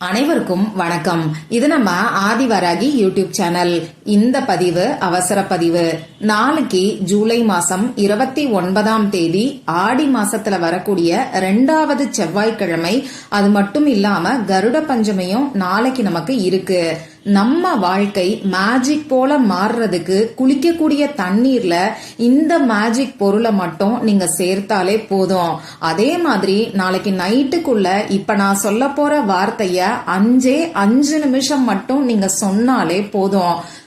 அனைவருக்கும் வணக்கம். இது நம்ம ஆதிவராகி யூடியூப் சேனல். இந்த பதிவு அவசர பதிவு. நாளைக்கு ஜூலை மாசம் இருபத்தி ஒன்பதாம் தேதி ஆடி மாசத்துல வரக்கூடிய ரெண்டாவது செவ்வாய்க்கிழமை. அது மட்டும் இல்லாம கருட பஞ்சமியும் நாளைக்கு நமக்கு இருக்கு. நம்ம வாழ்க்கை மேஜிக் போல மாறுறதுக்கு குளிக்கக்கூடிய தண்ணீர்ல இந்த மேஜிக் பொருளை மட்டும் நீங்க சேர்த்தாலே போதும். அதே மாதிரி நாளைக்கு நைட்டுக்குள்ள இப்ப நான் சொல்ல போற வார்த்தைய அஞ்சே அஞ்சு நிமிஷம் மட்டும் நீங்க சொன்னாலே போதும்.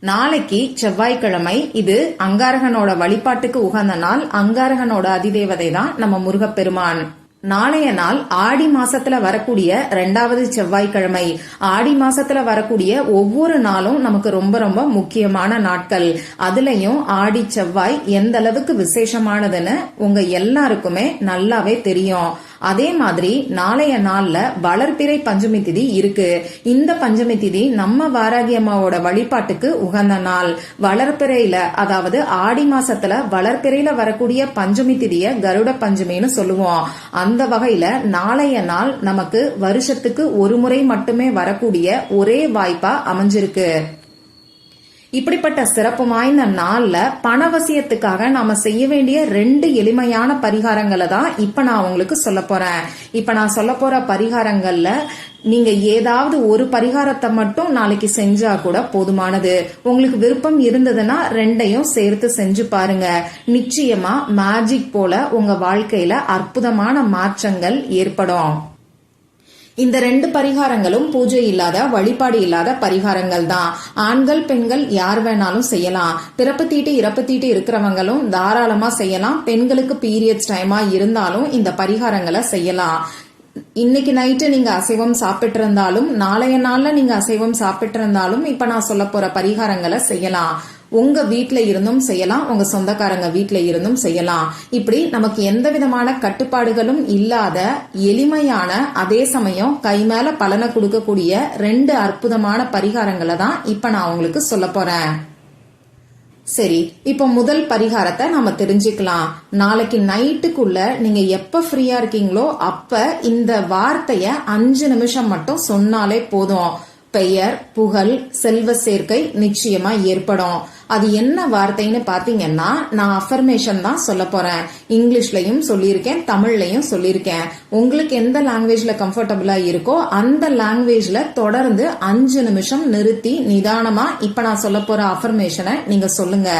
நாளைக்கு செவ்வாய்க்கிழமை இது அங்காரகனோட வழிபாட்டுக்கு உகந்த நாள். அங்காரகனோட அதிதேவதை தான் நம்ம முருகப்பெருமான். நாளைய நாள் ஆடி மாசத்துல வரக்கூடிய ரெண்டாவது செவ்வாய்க்கிழமை. ஆடி மாசத்துல வரக்கூடிய ஒவ்வொரு நாளும் நமக்கு ரொம்ப ரொம்ப முக்கியமான நாட்கள். அதுலயும் ஆடி செவ்வாய் எந்த அளவுக்கு விசேஷமானதுன்னு உங்க எல்லாருக்குமே நல்லாவே தெரியும். அதே மாதிரி நாளைய நாள்ல வளர்பிறை பஞ்சமி திதி இருக்கு. இந்த பஞ்சமி திதி நம்ம வாராகி அம்மாவோட வழிபாட்டுக்கு உகந்த நாள். வளர்பிறையில அதாவது ஆடி மாசத்துல வளர்பிறையில வரக்கூடிய பஞ்சமி திதிய கருட பஞ்சமின்னு சொல்லுவோம். அந்த வகையில நாளைய நாள் நமக்கு வருஷத்துக்கு ஒரு முறை மட்டுமே வரக்கூடிய ஒரே வாய்ப்பா அமைஞ்சிருக்கு. இப்படிப்பட்ட சிறப்பு வாய்ந்த நாள்ல பணவசியத்துக்காக நாம செய்ய வேண்டிய ரெண்டு எளிமையான பரிகாரங்களை தான் இப்ப நான் உங்களுக்கு சொல்ல போறேன். இப்ப நான் சொல்ல போற பரிகாரங்கள்ல நீங்க ஏதாவது ஒரு பரிகாரத்தை மட்டும் நாளைக்கு செஞ்சா கூட போதுமானது. உங்களுக்கு விருப்பம் இருந்ததுன்னா ரெண்டையும் சேர்த்து செஞ்சு பாருங்க. நிச்சயமா மேஜிக் போல உங்க வாழ்க்கையில அற்புதமான மாற்றங்கள் ஏற்படும். இந்த ரெண்டு பரிகாரங்களும் பூஜை இல்லாத வழிபாடு இல்லாத பரிகாரங்கள் தான். ஆண்கள் பெண்கள் யார் வேணாலும் செய்யலாம். பிறப்பு தீட்டு இறப்பு தீட்டு இருக்கிறவங்களும் தாராளமா செய்யலாம். பெண்களுக்கு பீரியட்ஸ் டைமா இருந்தாலும் இந்த பரிகாரங்களை செய்யலாம். இன்னைக்கு நைட்டு நீங்க அசைவம் சாப்பிட்டு இருந்தாலும் நாளைய நாள்ல நீங்க அசைவம் சாப்பிட்டு இருந்தாலும் இப்ப நான் சொல்ல போற பரிகாரங்களை செய்யலாம். உங்க வீட்ல இருந்தும் செய்யலாம் உங்க சொந்தக்காரங்க வீட்ல இருந்தும் செய்யலாம். இப்படி நமக்கு எந்த விதமான கட்டுப்பாடுகளும் இல்லாத எளிமையான அதே சமயம் கை மேல பலனை கொடுக்கக்கூடிய ரெண்டு அற்புதமான பரிகாரங்களை தான் இப்ப நான் உங்களுக்கு சொல்ல போறேன். சரி இப்போ முதல் பரிகாரத்தை நாம தெரிஞ்சுக்கலாம். நாளைக்கு நைட்டுக்குள்ள நீங்க எப்ப ஃப்ரீயா இருக்கீங்களோ அப்ப இந்த வார்த்தைய அஞ்சு நிமிஷம் மட்டும் சொன்னாலே போதும். பெயர் புகழ் செல்வ சேர்க்கை நிச்சயமா ஏற்படும். அது என்ன வார்த்தைன்னு பாத்தீங்கன்னா நான் அஃபர்மேஷன் தான் சொல்ல போறேன். இங்கிலீஷ்லயும் சொல்லியிருக்கேன் தமிழ்லயும் சொல்லியிருக்கேன். உங்களுக்கு எந்த லாங்குவேஜ்ல கம்ஃபர்டபுளா இருக்கோ அந்த லாங்குவேஜ்ல தொடர்ந்து அஞ்சு நிமிஷம் நிறுத்தி நிதானமா இப்ப நான் சொல்ல போற அஃபர்மேஷனை நீங்க சொல்லுங்க.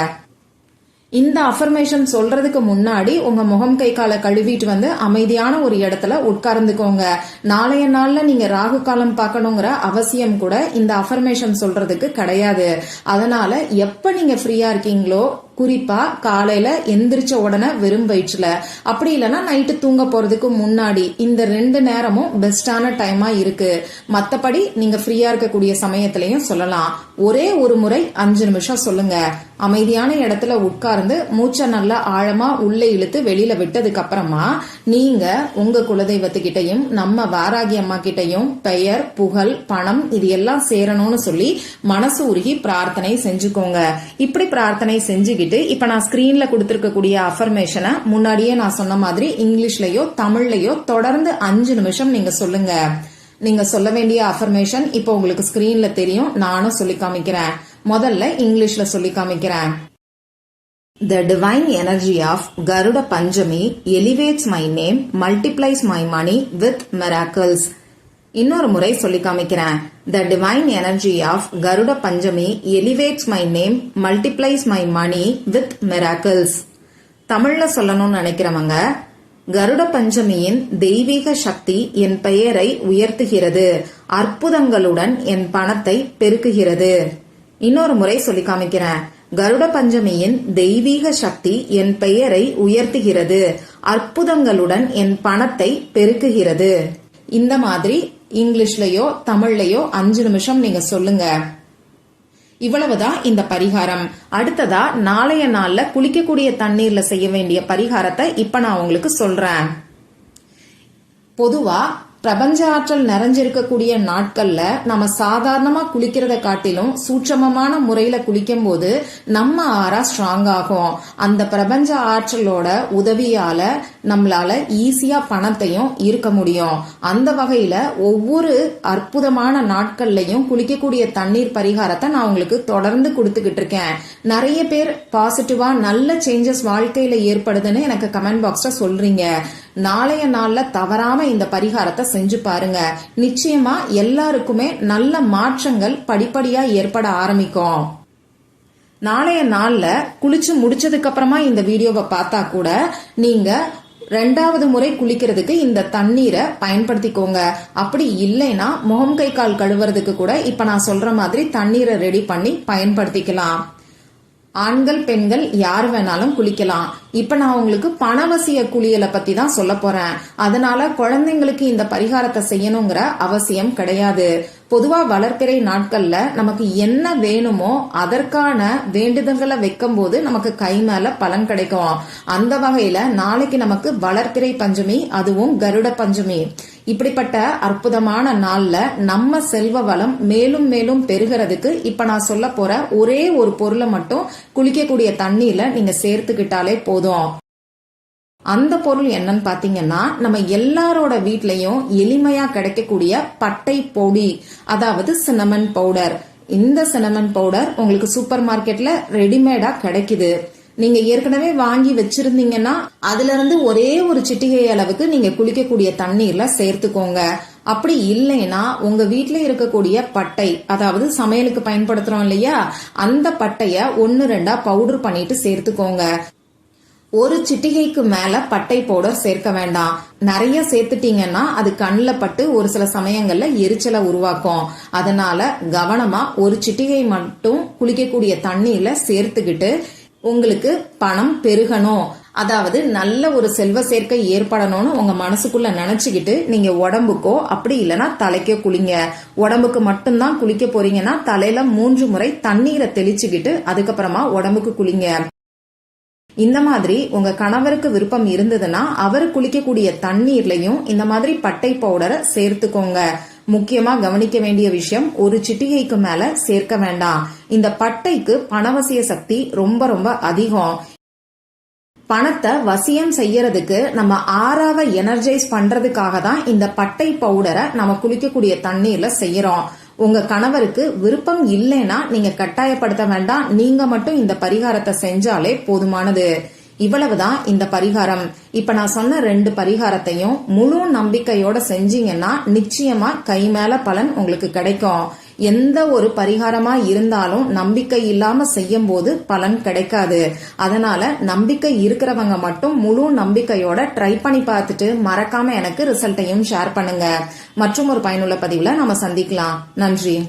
இந்த அஃபர்மேஷன் சொல்றதுக்கு முன்னாடி உங்க முகம் கை காலை கழுவிட்டு வந்து அமைதியான ஒரு இடத்துல உட்கார்ந்துக்கோங்க. நாளைய நாள்ல நீங்க ராகு காலம் பார்க்கணுங்கிற அவசியம் கூட இந்த அஃபர்மேஷன் சொல்றதுக்கு கிடையாது. அதனால எப்ப நீங்க ஃப்ரீயா இருக்கீங்களோ குறிப்பா காலையில எந்திரிச்ச உடனே வெறும் வயிற்றுல. அப்படி இல்லைன்னா நைட்டு தூங்க போறதுக்கு முன்னாடி இந்த ரெண்டு நேரமும் பெஸ்டான டைமா இருக்கு. மத்தபடி நீங்க ஃப்ரீயா இருக்கக்கூடிய சமயத்திலையும் சொல்லலாம். ஒரே ஒரு முறை அஞ்சு நிமிஷம் சொல்லுங்க. அமைதியான இடத்துல உட்கார்ந்து மூச்சை நல்லா ஆழமா உள்ளே இழுத்து வெளியில விட்டதுக்கு அப்புறமா நீங்க உங்க குலதெய்வத்துக்கிட்டையும் நம்ம வாராகி அம்மா கிட்டையும் பெயர் புகழ் பணம் இது எல்லாம் சேரணும்னு சொல்லி மனசு உருகி பிரார்த்தனை செஞ்சுக்கோங்க. இப்படி பிரார்த்தனை செஞ்சுக்கிட்டு இப்ப நான் ஸ்கிரீன்ல கொடுத்துருக்கக்கூடிய அஃபர்மேஷனை முன்னாடியே நான் சொன்ன மாதிரி இங்கிலீஷ்லயோ தமிழ்லயோ தொடர்ந்து அஞ்சு நிமிஷம் நீங்க சொல்லுங்க. நீங்க சொல்ல வேண்டிய அஃபர்மேஷன் இப்போ உங்களுக்கு ஸ்கிரீன்ல தெரியும். நானும் சொல்லி காமிக்கிறேன். முதல்ல இங்கிலீஷ்ல சொல்லி காமிக்கிறேன். The divine energy of Garuda Panchami elevates my name, multiplies my money with miracles. இன்னொரு முறை சொல்லி காமிக்கிறேன். The divine energy of Garuda Panchami elevates my name multiplies my money with miracles தமிழ்ல சொல்லணும்னு நினைக்கிறவங்க கருட பஞ்சமியின் தெய்வீக சக்தி என் பெயரை உயர்த்துகிறது அற்புதங்களுடன் என் பணத்தை பெருக்குகிறது. இன்னொரு முறை சொல்லி காமிக்கிறேன் கருட பஞ்சமியின் தெய்வீக சக்தி என் பெயரை உயர்த்துகிறது அற்புதங்களுடன் என் பணத்தை பெருக்குகிறது. இந்த மாதிரி இங்கிலீஷ்லயோ தமிழ்லயோ அஞ்சு நிமிஷம் நீங்க சொல்லுங்க. இவ்வளவுதான் இந்த பரிகாரம். அடுத்ததா நாளைய நாள்ல குளிக்கக்கூடிய தண்ணீர்ல செய்ய வேண்டிய பரிகாரத்தை இப்ப நான் உங்களுக்கு சொல்றேன். பொதுவா பிரபஞ்ச ஆற்றல் நிறைஞ்சிருக்கக்கூடிய நாட்கள்ல நம்ம சாதாரணமா குளிக்கிறத காட்டிலும் சூட்சமமான முறையில குளிக்கும் போது நம்ம ஆறா ஸ்ட்ராங் ஆகும். அந்த பிரபஞ்ச ஆற்றலோட உதவியால நம்மளால ஈஸியா பணத்தையும் ஈர்க்க முடியும். அந்த வகையில ஒவ்வொரு அற்புதமான நாட்கள்லையும் குளிக்கக்கூடிய தண்ணீர் பரிகாரத்தை நான் உங்களுக்கு தொடர்ந்து கொடுத்துக்கிட்டு இருக்கேன். நிறைய பேர் பாசிட்டிவா நல்ல சேஞ்சஸ் வாழ்க்கையில ஏற்படுதுன்னு எனக்கு கமெண்ட் பாக்ஸ்ல சொல்றீங்க. நாளைய நாள்ல தவறாம இந்த பரிகாரத்தை செஞ்சு பாருங்க. நிச்சயமா எல்லாருக்குமே நல்ல மாற்றங்கள் படிப்படியா ஏற்பட ஆரம்பிக்கும். நாளைய நாள்ல குளிச்சு முடிச்சதுக்கு அப்புறமா இந்த வீடியோவை பார்த்தா கூட நீங்க ரெண்டாவது முறை குளிக்கிறதுக்கு இந்த தண்ணீரை பயன்படுத்திக்கோங்க. அப்படி இல்லைன்னா முகம் கை கால் கழுவுறதுக்கு கூட இப்ப நான் சொல்ற மாதிரி தண்ணீரை ரெடி பண்ணி பயன்படுத்திக்கலாம். ஆண்கள் பெண்கள் யார் வேணாலும் குளிக்கலாம். இப்ப நான் உங்களுக்கு பணவசிய குளியலை பத்தி தான் சொல்ல போறேன். அதனால குழந்தைங்களுக்கு இந்த பரிகாரத்தை செய்யணுங்கிற அவசியம் கிடையாது. பொதுவா வளர்ப்பிறை நாட்கள்ல நமக்கு என்ன வேணுமோ அதற்கான வேண்டுதல்களை வைக்கும் போது நமக்கு கை மேல பலன் கிடைக்கும். அந்த வகையில நாளைக்கு நமக்கு வளர்ப்பிறை பஞ்சமி அதுவும் கருட பஞ்சமி. இப்படிப்பட்ட அற்புதமான நாள்ல நம்ம செல்வ வளம் மேலும் மேலும் பெருகிறதுக்கு இப்ப நான் சொல்ல போற ஒரே ஒரு பொருளை மட்டும் குளிக்கக்கூடிய தண்ணியில நீங்க சேர்த்துக்கிட்டாலே போதும். அந்த பொருள் என்னன்னு பாத்தீங்கன்னா நம்ம எல்லாரோட வீட்லயும் எளிமையா கிடைக்கக்கூடிய பட்டை பொடி அதாவது சினமன் பவுடர் இந்த சினமன் பவுடர் உங்களுக்கு சூப்பர் மார்க்கெட்ல ரெடிமேடா கிடைக்குது. நீங்க ஏற்கனவே வாங்கி வச்சிருந்தீங்கன்னா அதுல இருந்து ஒரே ஒரு சிட்டிகை அளவுக்கு நீங்க குளிக்கக்கூடிய தண்ணீர்ல சேர்த்துக்கோங்க. அப்படி இல்லைன்னா உங்க வீட்டுல இருக்கக்கூடிய பட்டை அதாவது சமையலுக்கு பயன்படுத்துறோம் இல்லையா அந்த பட்டைய ஒன்னு ரெண்டா பவுடர் பண்ணிட்டு சேர்த்துக்கோங்க. ஒரு சிட்டிகைக்கு மேல பட்டை பவுடர் சேர்க்க வேண்டாம். நிறைய சேர்த்துட்டீங்கன்னா அது கண்ணில் பட்டு ஒரு சில சமயங்கள்ல எரிச்சலை உருவாக்கும். அதனால கவனமா ஒரு சிட்டிகை மட்டும் குளிக்கக்கூடிய தண்ணீர்ல சேர்த்துக்கிட்டு உங்களுக்கு பணம் பெருகணும். அதாவது நல்ல ஒரு செல்வ சேர்க்கை ஏற்படணும்னு உங்க மனசுக்குள்ள நினைச்சுக்கிட்டு நீங்க உடம்புக்கோ அப்படி இல்லைன்னா தலைக்கோ குளிங்க. உடம்புக்கு மட்டும்தான் குளிக்க போறீங்கன்னா தலையில மூன்று முறை தண்ணீரை தெளிச்சுக்கிட்டு அதுக்கப்புறமா உடம்புக்கு குளிங்க. இந்த மாதிரி உங்க கணவருக்கு விருப்பம் இருந்ததுன்னா அவர் குளிக்கக்கூடிய தண்ணீர்லயும் இந்த மாதிரி பட்டை பவுடரை சேர்த்துக்கோங்க. முக்கியமா கவனிக்க வேண்டிய விஷயம் ஒரு சிட்டிகைக்கு மேல சேர்க்க வேண்டாம். இந்த பட்டைக்கு பணவசிய சக்தி ரொம்ப ரொம்ப அதிகம். பணத்தை வசியம் செய்யறதுக்கு நம்ம ஆறாவ எனர்ஜைஸ் பண்றதுக்காக தான் இந்த பட்டை பவுடரை நம்ம குளிக்கக்கூடிய தண்ணீர்ல செய்யறோம். உங்க கணவருக்கு விருப்பம் இல்லைன்னா நீங்க கட்டாயப்படுத்த வேண்டாம். நீங்க மட்டும் இந்த பரிகாரத்தை செஞ்சாலே போதுமானது. இவ்வளவுதான் இந்த பரிகாரம். இப்ப நான் சொன்ன ரெண்டு பரிகாரத்தையும் முழு நம்பிக்கையோட செஞ்சீங்கன்னா நிச்சயமா கை மேல பலன் உங்களுக்கு கிடைக்கும். எந்த ஒரு பரிகாரமா இருந்தாலும் நம்பிக்கை இல்லாம செய்யும் போது பலன் கிடைக்காது. அதனால நம்பிக்கை இருக்கிறவங்க மட்டும் முழு நம்பிக்கையோட ட்ரை பண்ணி பார்த்துட்டு மறக்காம எனக்கு ரிசல்ட்டையும் ஷேர் பண்ணுங்க. மற்றும் ஒரு பயனுள்ள பதிவுல நம்ம சந்திக்கலாம். நன்றி.